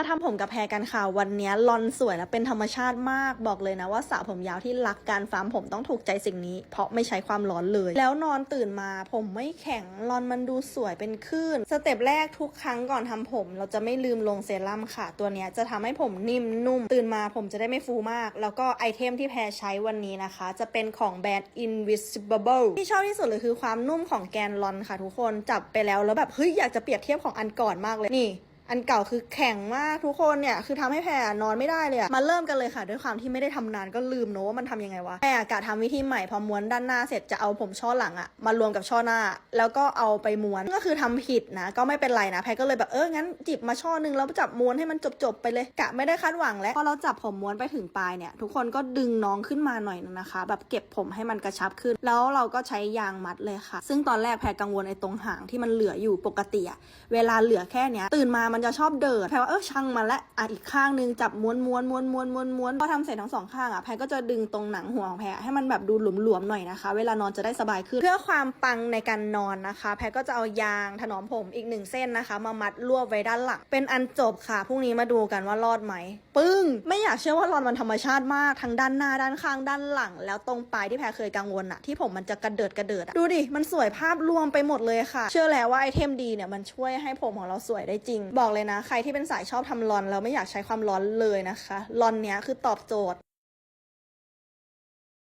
มาทำผมกับแพรกันค่ะ วันนี้ลอนสวยและเป็นธรรมชาติมากบอกเลยนะว่าสระผมยาวที่รักการฟาร์มผมต้องถูกใจสิ่งนี้ เพราะไม่ใช้ความร้อนเลย แล้วนอนตื่นมาผมไม่แข็งลอนมันดูสวยเป็นคลื่นสเต็ปแรกทุกครั้งก่อนทำผม เราจะไม่ลืมลงเซรั่มค่ะ ตัวนี้จะทำให้ผมนิ่มนุ่ม ตื่นมาผมจะได้ไม่ฟูมาก แล้วก็ไอเทมที่แพรใช้วันนี้นะคะ จะเป็นของแบรนด์ Invisible ที่ชอบที่สุดเลยคือความนุ่มของแกนลอนค่ะ ทุกคนจับไปแล้วแล้วแบบเฮ้ยอยากจะเปรียบเทียบของอันก่อนมากเลยนี่ อันเก่าคือแข็งมากทุกคนเนี่ยคือทำให้แพรนอนไม่ได้เลยมาเริ่มกันเลยค่ะ ด้วยความที่ไม่ได้ทำนานก็ลืมเนอะว่ามันทำยังไงวะแพรกะทำวิธีใหม่พอม้วนด้านหน้าเสร็จจะเอาผมช่อหลังอะมารวมกับช่อหน้า แล้วก็เอาไปม้วนก็คือทำผิดนะ ก็ไม่เป็นไรนะแพรก็เลยแบบเอองั้นจิบมาช่อหนึงแล้วจับม้วนให้มันจบๆไปเลยกะไม่ได้คาดหวังแล้วพอเราจับผมม้วนไปถึงปลายเนี่ยทุกคนก็ดึงน้องขึ้นมาหน่อยนึงนะคะ แบบเก็บผมให้มันกระชับขึ้น แล้วเราก็ใช้ยางมัดเลยค่ะ ซึ่งตอนแรกแพรกังวลไอ้ตรงหางที่มันเหลืออยู่ปกติอะเวลาเหลือแค่เนี้ยตื่นมามันจะชอบเดิดแพรว่าเออช่างมันละอะอีกข้างนึงจับม้วนม้วนม้วนม้วนม้วนม้วนพอทำเสร็จทั้งสองข้างอะแพรก็จะดึงตรงหนังหัวของแพรให้มันแบบดูหลวมๆหน่อยนะคะ เวลานอนจะได้สบายขึ้นเพื่อความปังในการนอนนะคะ แพรก็จะเอายางถนอมผมอีกหนึ่งเส้นนะคะ มามัดรวบไว้ด้านหลังเป็นอันจบค่ะพรุ่งนี้มาดูกันว่ารอดไหมปึ้ง ไม่อยากเชื่อว่ารอนมันธรรมชาติมากทั้งด้านหน้าด้านข้างด้านหลัง แล้วตรงปลายที่แพรเคยกังวลอะที่ผมมันจะกระเดิดกระเดิดอะดูดิมันสวยภาพรวมไปหมดเลยค่ะ เชื่อแล้วว่าไอเทมดีเนี่ยมันช่วยให้ผมของเราสวยได้จริงบอกเลยนะ ใครที่เป็นสายชอบทำรอนแล้วไม่อยากใช้ความร้อนเลยนะคะรอนเนี้ยคือตอบโจทย์